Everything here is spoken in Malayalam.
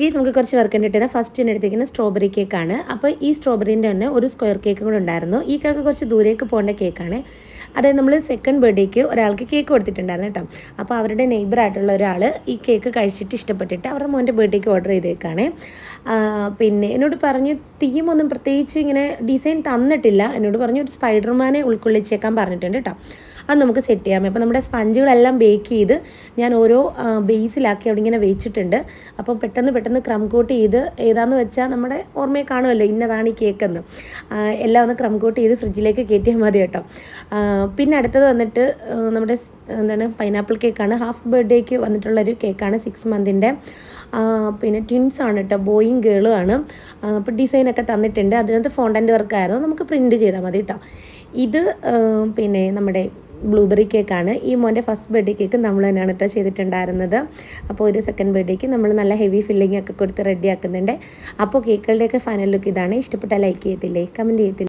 ഗീസ് നമുക്ക് കുറച്ച് വർക്ക് കണ്ടിട്ട് ഫസ്റ്റ് എടുത്തിരിക്കുന്ന സ്ട്രോബെറി കേക്കാണ് അപ്പോൾ ഈ സ്ട്രോബെറിന്റെ തന്നെ ഒരു സ്ക്വയർ കേക്ക് കൂടെ ഉണ്ടായിരുന്നു. ഈ കേക്ക് കുറച്ച് ദൂരേക്ക് പോകേണ്ട കേക്കാണ് അതായത് നമ്മൾ സെക്കൻഡ് ബർത്ത്ഡേക്ക് ഒരാൾക്ക് കേക്ക് കൊടുത്തിട്ടുണ്ടായിരുന്നു കേട്ടോ. അപ്പോൾ അവരുടെ നെയ്ബറായിട്ടുള്ള ഒരാൾ ഈ കേക്ക് കഴിച്ചിട്ട് ഇഷ്ടപ്പെട്ടിട്ട് അവരുടെ മോന്റെ ബർത്ത്ഡേക്ക് ഓർഡർ ചെയ്തേക്കാണ്. പിന്നെ എന്നോട് പറഞ്ഞു ഒന്നും പ്രത്യേകിച്ച് ഇങ്ങനെ ഡിസൈൻ തന്നിട്ടില്ല. എന്നോട് പറഞ്ഞു ഒരു സ്പൈഡർമാനെ ഉൾക്കൊള്ളിച്ചേക്കാൻ പറഞ്ഞിട്ടുണ്ട് കേട്ടോ അത് നമുക്ക് സെറ്റ് ചെയ്യാം. അപ്പോൾ നമ്മുടെ സ്പഞ്ചുകളെല്ലാം ബേക്ക് ചെയ്ത് ഞാൻ ഓരോ ബേസിലാക്കി അവിടെ ഇങ്ങനെ വെച്ചിട്ടുണ്ട്. അപ്പം പെട്ടെന്ന് പെട്ടെന്ന് ക്രം കോട്ട് ചെയ്ത് ഏതാന്ന് വെച്ചാൽ നമ്മുടെ ഓർമ്മയെ കാണുമല്ലോ ഇന്നതാണ് ഈ കേക്കെന്ന് എല്ലാം ഒന്ന് ക്രം കോട്ട് ചെയ്ത് ഫ്രിഡ്ജിലേക്ക് കയറ്റിയാൽ മതി കേട്ടോ. പിന്നെ അടുത്തത് വന്നിട്ട് നമ്മുടെ എന്താണ് പൈനാപ്പിൾ കേക്കാണ് ഹാഫ് ബർത്ത്ഡേക്ക് വന്നിട്ടുള്ളൊരു കേക്കാണ് സിക്സ് മന്തിന്റെ പിന്നെ ട്വിൻസ് ആണ് കേട്ടോ ബോയും ഗേളും ആണ്. അപ്പോൾ ഡിസൈനൊക്കെ തന്നിട്ടുണ്ട്. അതിനകത്ത് ഫോണ്ടന്റ് വർക്കായിരുന്നു നമുക്ക് പ്രിന്റ് ചെയ്താൽ മതി കേട്ടോ ഇത് പിന്നെ നമ്മുടെ ബ്ലൂബെറി കേക്കാണ് ഈ മോന്റെ ഫസ്റ്റ് ബർത്ത്ഡേ കേക്ക് നമ്മൾ തന്നെയാണ് കേട്ടോ ചെയ്തിട്ടുണ്ടായിരുന്നത്. അപ്പോൾ ഇത് സെക്കൻഡ് ബർത്ത്ഡേക്ക് നമ്മൾ നല്ല ഹെവി ഫില്ലിംഗ് ഒക്കെ കൊടുത്ത് റെഡിയാക്കുന്നുണ്ട് അപ്പോൾ കേക്കുകളുടെയൊക്കെ ഫൈനൽ ലുക്ക് ഇതാണ്. ഇഷ്ടപ്പെട്ട ലൈക്ക് ചെയ്യത്തില്ലേ? കമന്റ് ചെയ്യത്തില്ലേ?